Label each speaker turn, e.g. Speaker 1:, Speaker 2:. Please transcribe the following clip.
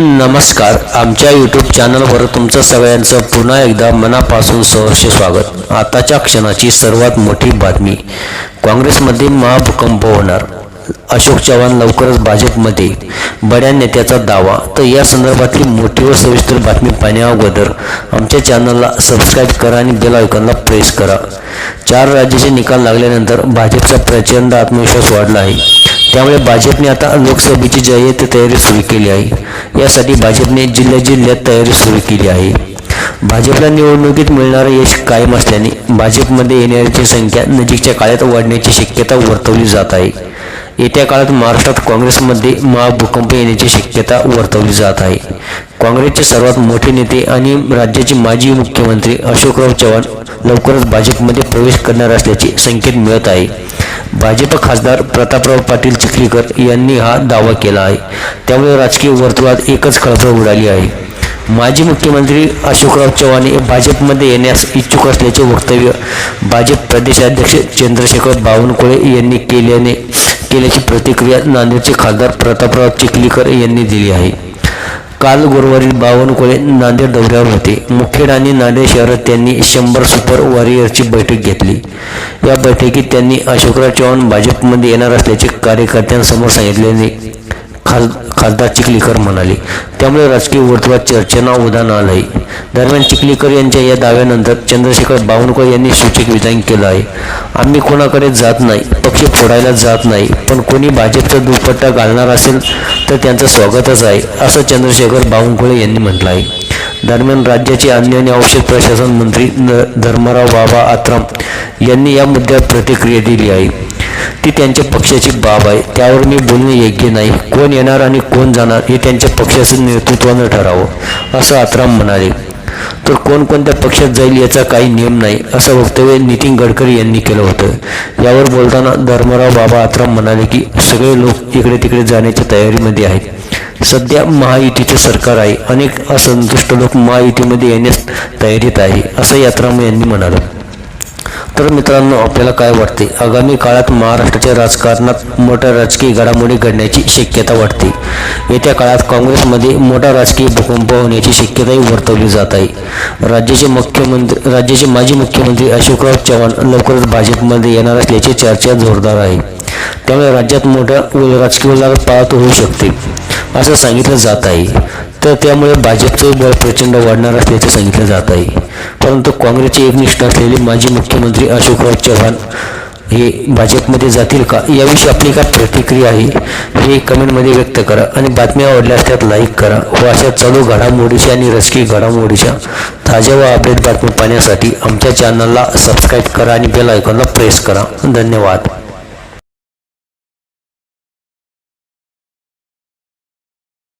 Speaker 1: नमस्कार. आमच्या यूट्यूब चॅनलवर तुमचं सगळ्यांचं पुन्हा एकदा मनापासून सहर्ष स्वागत. आताच्या क्षणाची सर्वात मोठी बातमी. काँग्रेसमध्ये महाभूकंप होणार. अशोक चव्हाण लवकरच भाजपमध्ये. बड्या नेत्याचा दावा. तर या संदर्भातली मोठी व सविस्तर बातमी पाहण्याअगोदर आमच्या चॅनलला सबस्क्राईब करा आणि बेल आयकॉनला प्रेस करा. चार राज्याचे निकाल लागल्यानंतर भाजपचा प्रचंड आत्मविश्वास वाढला आहे. त्यामुळे भाजपने आता लोकसभेची जाहीर तयारी सुरू केली आहे. यासाठी भाजपने जिल्ह्या जिल्ह्यात तयारी सुरू केली आहे. भाजपला निवडणुकीत मिळणारं यश कायम असल्याने भाजपमध्ये येणाऱ्याची संख्या नजीकच्या काळात वाढण्याची शक्यता वर्तवली जात आहे. येत्या काळात महाराष्ट्रात काँग्रेसमध्ये महाभूकंप येण्याची शक्यता वर्तवली जात आहे. काँग्रेसचे सर्वात मोठे नेते आणि राज्याचे माजी मुख्यमंत्री अशोकराव चव्हाण लवकरच भाजपमध्ये प्रवेश करणार असल्याचे संकेत मिळत आहे. भाजप खासदार प्रतापराव पाटील चिखलीकर यांनी हा दावा केला आहे. त्यामुळे राजकीय वर्तुळात एकच खळबळ उडाली आहे. माजी मुख्यमंत्री अशोकराव चव्हाण हे भाजपमध्ये येण्यास इच्छुक असल्याचे वक्तव्य भाजप प्रदेशाध्यक्ष चंद्रशेखर बावनकुळे यांनी केल्याने केल्याची प्रतिक्रिया नांदेडचे खासदार प्रतापराव चिखलीकर यांनी दिली आहे. काल गुरुवारी बावनकुळे नांदेड दौऱ्यावर होते. मुखेड आणि नांदेड शहरात त्यांनी शंभर सुपर वॉरियरची बैठक घेतली. या बैठकीत त्यांनी अशोकराव चव्हाण भाजपमध्ये येणार असल्याचे कार्यकर्त्यांसमोर सांगितल्याने खाल खासदार चिखलीकर म्हणाले त्यामुळे राजकीय वर्तुळात चर्चेना उदाहरण आलं आहे दरम्यान चिखलीकर यांच्या या दाव्यानंतर चंद्रशेखर बावनकुळे यांनी सूचक विधान केलं आहे. आम्ही कोणाकडे जात नाही. पक्ष फोडायला जात नाही. पण कोणी भाजपचा दुपट्टा घालणार असेल तर त्यांचं स्वागतच आहे असं चंद्रशेखर बावनकुळे यांनी म्हटलं आहे दरम्यान राज्याचे अन्न आणि औषध प्रशासन मंत्री न धर्मराव बाबा आत्राम यांनी या मुद्द्यावर प्रतिक्रिया दिली आहे. ती त्यांच्या पक्षाची बाब आहे. त्यावर मी बोलणे योग्य नाही. कोण येणार आणि कोण जाणार हे त्यांच्या पक्षाचं नेतृत्वानं ठरावं असं आत्राम म्हणाले. तर कोणकोणत्या पक्षात जाईल याचा काही नियम नाही असं वक्तव्य नितीन गडकरी यांनी केलं होतं. यावर बोलताना धर्मराव बाबा आत्राम म्हणाले की सगळे लोक इकडे तिकडे जाण्याच्या तयारीमध्ये आहेत. सध्या महायुतीचे सरकार आहे. अनेक असंतुष्ट लोक महायुतीमध्ये येण्यास तयारीत आहे असं यात्राम यांनी म्हणालं. तर मित्रांनो आपल्याला काय वाटते? आगामी काळात महाराष्ट्राच्या राजकारणात मोठ्या राजकीय घडामोडी घडण्याची शक्यता वाटते. येत्या काळात काँग्रेसमध्ये मोठा राजकीय भूकंप होण्याची शक्यताही वर्तवली जात आहे. राज्याचे मुख्यमंत्री राज्याचे माजी मुख्यमंत्री अशोकराव चव्हाण लवकरच भाजपमध्ये येणार असल्याची चर्चा जोरदार आहे. त्यामुळे राज्यात मोठ्या राजकीय लागत पाळत होऊ शकते असं सांगितलं जात आहे. तर त्यामुळे भाजपचे बळ प्रचंड वाढणार असल्याचे सांगितलं जात आहे. परंतु काँग्रेसचे एकनिष्ठ असलेले माजी मुख्यमंत्री अशोकराव चव्हाण हे भाजपमध्ये जातील का? याविषयी आपली काय प्रतिक्रिया आहे? हे कमेंटमध्ये व्यक्त करा आणि बातम्या आवडल्यास त्यात लाईक करा. व अशा चालू घडामोडीच्या आणि रसकी घडामोडीच्या ताज्या व अपडेट बातम्या पाहण्यासाठी आमच्या चॅनलला सबस्क्राईब करा आणि बेल आयकॉनला प्रेस करा. धन्यवाद.